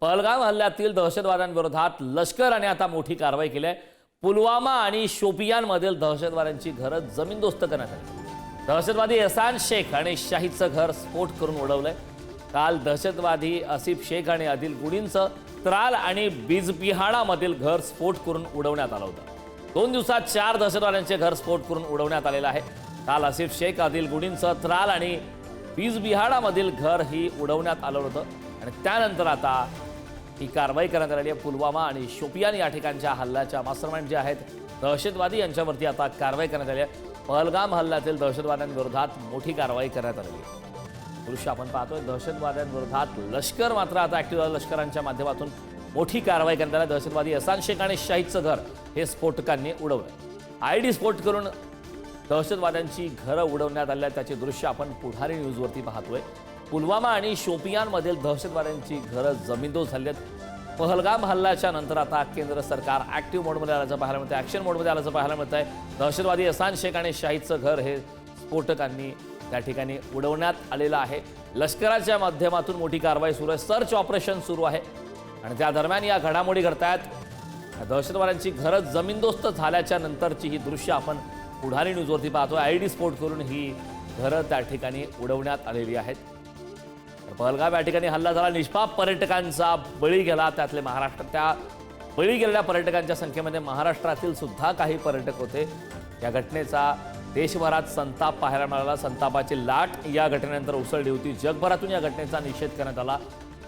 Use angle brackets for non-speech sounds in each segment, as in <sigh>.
पहलगाम हल्ल्यातील दहशतवाद्यांविरोधात लष्कराने आता मोठी कारवाई केली आहे. पुलवामा आणि शोपियानमधील दहशतवाद्यांची घरं जमीनदोस्त करण्यात आली. दहशतवादी एहसान शेख आणि शाहीदचं घर स्फोट करून उडवलंय. काल दहशतवादी आसिफ शेख आणि आदिल गुडींचं त्राल आणि बिजबिहाडामधील घर स्फोट करून उडवण्यात आलं होतं. दोन दिवसात चार दहशतवाद्यांचे घर स्फोट करून उडवण्यात आलेलं आहे. काल आसिफ शेख आदिल गुडींचं त्राल आणि बिजबिहाडामधील घर ही उडवण्यात आलं होतं. आणि त्यानंतर आता ही कारवाई करण्यात आलेली आहे. पुलवामा आणि शोपियान या ठिकाणच्या हल्ल्याच्या मास्टरमाइंड जे आहेत दहशतवादी यांच्यावरती आता कारवाई करण्यात आली आहे. पहलगाम हल्ल्यातील दहशतवाद्यांविरोधात मोठी कारवाई करण्यात आलेली आहे. दृश्य आपण पाहतोय दहशतवाद्यांविरोधात लष्कर मात्र आता ऍक्टिव्ह झालं. लष्करांच्या माध्यमातून मोठी कारवाई करण्यात आली दहशतवादी असान शेख आणि शाहीदचं घर हे स्फोटकांनी उडवलं आय डी स्फोट करून दहशतवाद्यांची घरं उडवण्यात आल्या त्याचे दृश्य आपण पुढारी न्यूजवरती पाहतोय. पुलवामा आणि शोपियानमधील दहशतवाद्यांची घरं जमीनदोज झाली आहेत. पहलगाम हल्ल्याच्या नंतर आता केंद्र सरकार ॲक्टिव्ह मोडमध्ये आल्याचं पाहायला मिळतं ॲक्शन मोडमध्ये आल्याचं पाहायला मिळतं आहे दहशतवादी असान शेख आणि शाहीदचं घर हे स्फोटकांनी त्या ठिकाणी उडवण्यात आलेलं आहे. लष्कराच्या माध्यमातून मोठी कारवाई सुरू आहे. सर्च ऑपरेशन सुरू आहे. आणि त्या दरम्यान या घडामोडी घडतायत. दहशतवाद्यांची घरं जमीनदोस्त झाल्याच्या नंतरची ही दृश्य आपण पुढारी न्यूजवरती पाहतो आय डी स्फोट करून ही घरं त्या ठिकाणी उडवण्यात आलेली आहेत. तर पहलगाव या ठिकाणी हल्ला झाला. निष्पाप पर्यटकांचा बळी गेला. त्यातले महाराष्ट्र त्या बळी गेलेल्या पर्यटकांच्या संख्येमध्ये महाराष्ट्रातील सुद्धा काही पर्यटक होते. या घटनेचा देशभरात संताप पाहायला मिळाला. संतापाची लाट या घटनेनंतर उसळली होती. जगभरातून या घटनेचा निषेध करण्यात आला.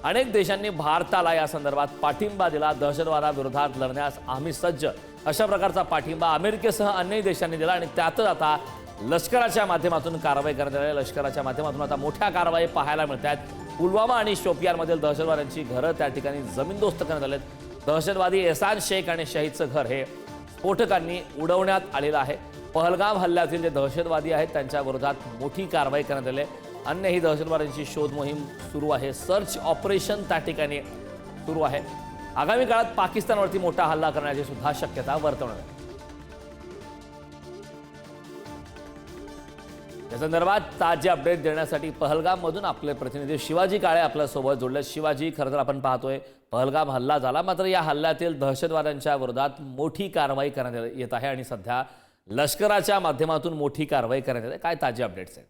अनेक देशांनी भारताला या संदर्भात पाठिंबा दिला. दहशतवादाविरोधात लढण्यास आम्ही सज्ज. अशा प्रकारचा पाठिंबा अमेरिकेसह अन्य देशांनी दिला आणि त्यातच आता लष्कराच्या माध्यमातून कारवाई करण्यात आली. आहे. लष्कराच्या माध्यमातून आता मोठ्या कारवाई पाहायला मिळत आहेत पुलवामा आणि शोपियानमधील दहशतवाद्यांची घरं त्या ठिकाणी जमीनदोस्त करण्यात आलेत. दहशतवादी एहसान शेख आणि शहीदचं घर हे स्फोटकांनी उडवण्यात आलेलं आहे. पहलगाम हल्ल्यातील जे दहशतवादी आहेत त्यांच्या विरोधात मोठी कारवाई करण्यात आली आहे. अन्यही दहशतवाद्यांची शोध मोहीम सुरू आहे. सर्च ऑपरेशन त्या ठिकाणी सुरू आहे. आगामी काळात पाकिस्तानवरती मोठा हल्ला करण्याची सुद्धा शक्यता वर्तवण्यात या संदर्भात ताजे अपडेट देण्यासाठी पहलगाममधून आपले प्रतिनिधी शिवाजी काळे आपल्यासोबत जोडले. शिवाजी खरं तर आपण पाहतोय पहलगाम हल्ला झाला. मात्र या हल्ल्यातील दहशतवाद्यांच्या विरोधात मोठी कारवाई करण्यात येत आहे आणि सध्या लष्कराच्या माध्यमातून मोठी कारवाई करण्यात येत आहे. काय ताजे अपडेट्स आहेत?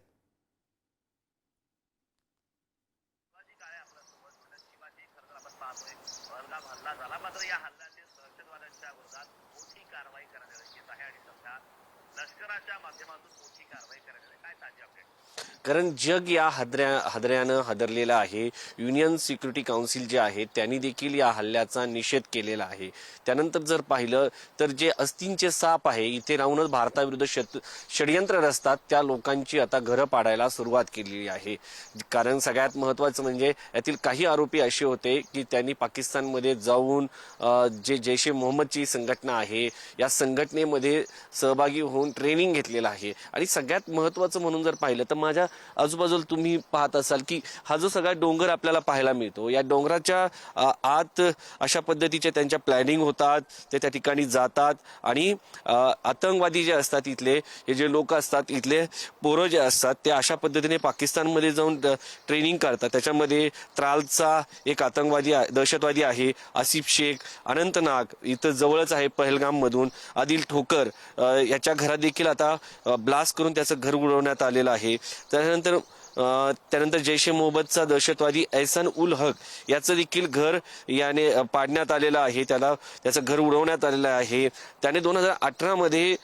हल्ला झाला. मात्र या हल्ल्यातील दहशतवाद्यांच्या विरोधात मोठी कारवाई करण्यात येत आहे आणि सध्या लष्कराच्या माध्यमातून मोठी कारवाई करण्यात काय ताजी अपडेट कारण जग या हदऱ्या हादऱ्यानं हादरलेलं आहे. युनियन सिक्युरिटी काउन्सिल जे आहे त्यांनी देखील या हल्ल्याचा निषेध केलेला आहे. त्यानंतर जर पाहिलं तर जे अस्तींचे साप आहे इथे राहूनच भारताविरुद्ध शत षडयंत्र रचतात त्या लोकांची आता घरं पाडायला सुरुवात केलेली आहे. कारण सगळ्यात महत्वाचं म्हणजे यातील काही आरोपी असे होते की त्यांनी पाकिस्तानमध्ये जाऊन जे जैश ए मोहम्मदची संघटना आहे या संघटनेमध्ये सहभागी होऊन ट्रेनिंग घेतलेलं आहे. आणि सगळ्यात महत्वाचं म्हणून जर पाहिलं तर माझ्या आजूबाजूला तुम्ही पाहत असाल की हा जो सगळा डोंगर आपल्याला पाहायला मिळतो या डोंगराच्या आत अशा पद्धतीचे त्यांच्या प्लॅनिंग होतात ते त्या ठिकाणी जातात. आणि आतंकवादी जे असतात इथले हे जे लोक असतात इथले पोरं जे असतात ते अशा पद्धतीने पाकिस्तानमध्ये जाऊन ट्रेनिंग करतात. त्याच्यामध्ये त्रालचा एक आतंकवादी दहशतवादी आहे आसिफ शेख अनंतनाग इथं जवळच आहे पहलगाममधून आदिल ठोकर याच्या घरात देखील आता ब्लास्ट करून त्याचं घर उडवण्यात आलेलं आहे. त्यानंतर त्यानंतर जैश ए मोहम्मदचा दहशतवादी ऐसन उल हक याचं देखील घर याने पाडण्यात आलेलं आहे. त्याला त्याचं घर उडवण्यात आलेलं आहे. त्याने दोन हजार अठरामध्ये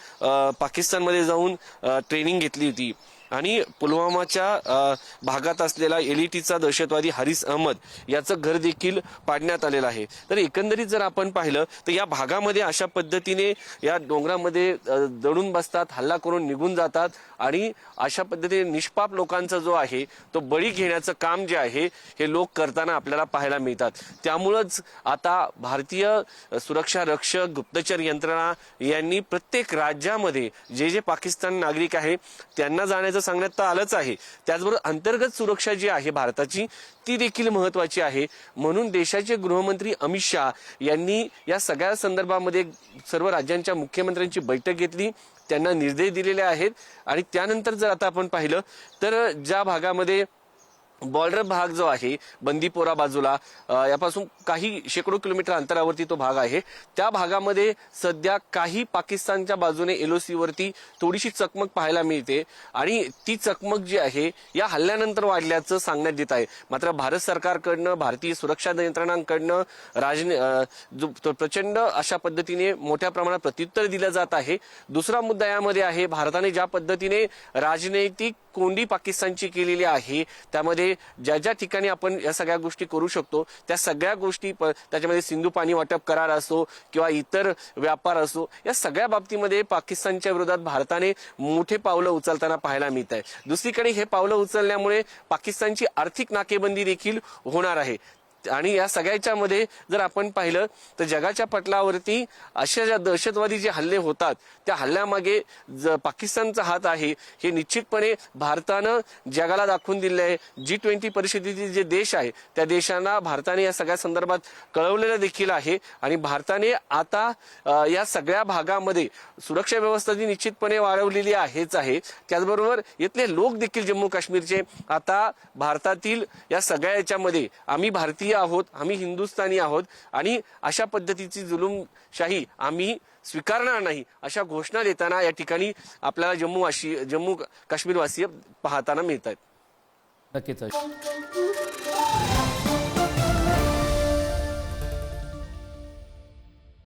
पाकिस्तानमध्ये जाऊन ट्रेनिंग घेतली होती. आणि पुलवामाच्या भागात असलेला एलईटीचा दहशतवादी हरीस अहमद याचं घर देखील पाडण्यात आलेलं आहे. तर एकंदरीत जर आपण पाहिलं तर या भागामध्ये अशा पद्धतीने या डोंगरामध्ये दडून बसतात हल्ला करून निघून जातात आणि अशा पद्धतीने निष्पाप लोकांचा जो आहे तो बळी घेण्याचं काम जे आहे हे लोक करताना आपल्याला पाहायला मिळतात. त्यामुळंच आता भारतीय सुरक्षा रक्षक गुप्तचर यंत्रणा यांनी प्रत्येक राज्यामध्ये जे जे पाकिस्तान नागरिक आहे त्यांना जाण्याचं सांगण्यात तर आलंच आहे. त्याचबरोबर अंतर्गत सुरक्षा जी आहे भारताची ती देखील महत्वाची आहे. म्हणून देशाचे गृहमंत्री अमित शहा यांनी या सगळ्या संदर्भामध्ये सर्व राज्यांच्या मुख्यमंत्र्यांची बैठक घेतली. त्यांना निर्देश दिलेले आहेत. आणि त्यानंतर जर आता आपण पाहिलं तर ज्या भागामध्ये बॉर्डर भाग जो आहे बंदीपोरा बाजूला यापासून काही शेकडो किलोमीटर अंतरावरती तो भाग आहे. त्या भागामध्ये सध्या काही पाकिस्तानच्या बाजूने एलओसीवरती थोडीशी चकमक पाहायला मिळते आणि ती चकमक जी आहे या हल्ल्यानंतर वाढल्याचं सांगण्यात येत आहे. मात्र भारत सरकारकडनं भारतीय सुरक्षा यंत्रणांकडनं राजने जो प्रचंड अशा पद्धतीने मोठ्या प्रमाणात प्रत्युत्तर दिलं जात आहे. दुसरा मुद्दा यामध्ये आहे भारताने ज्या पद्धतीने राजनैतिक कोंडी पाकिस्तानची केलेली आहे. त्यामध्ये ज्या ज्या ठिकाणी आपण या सगळ्या गोष्टी करू शकतो त्या सगळ्या गोष्टी प- त्याच्यामध्ये सिंधू पाणी वाटप करार असो किंवा इतर व्यापार असो या सगळ्या बाबतीमध्ये पाकिस्तानच्या विरोधात भारताने मोठे पावलं उचलताना पाहायला मिळत आहे दुसरीकडे हे पावलं उचलल्यामुळे पाकिस्तानची आर्थिक नाकेबंदी देखील होणार आहे. आणि या सगळ्याच्या मध्ये जर आपण पाहिलं तर जगाच्या पटलावरती अशा ज्या दहशतवादी जे हल्ले होतात त्या हल्ल्यामागे पाकिस्तानचा हात आहे. हे निश्चितपणे भारतानं जगाला दाखवून दिले आहे जी ट्वेंटी परिषदेतील जे देश आहे त्या देशांना भारताने या सगळ्या संदर्भात कळवलेलं देखील आहे. आणि भारताने आता या सगळ्या भागामध्ये सुरक्षा व्यवस्था जी निश्चितपणे वाढवलेली आहेच आहे. त्याचबरोबर इथले लोक देखील जम्मू काश्मीरचे आता भारतातील या सगळ्या याच्यामध्ये आम्ही भारतीय आहोत आम्ही हिंदुस्थानी आहोत आणि अशा पद्धतीची जुलूमशाही आम्ही स्वीकारणार नाही अशा घोषणा देताना या ठिकाणी आपल्याला जम्मू वाशी जम्मू काश्मीर वासीय पाहताना मिळत आहेत नक्कीच. <laughs>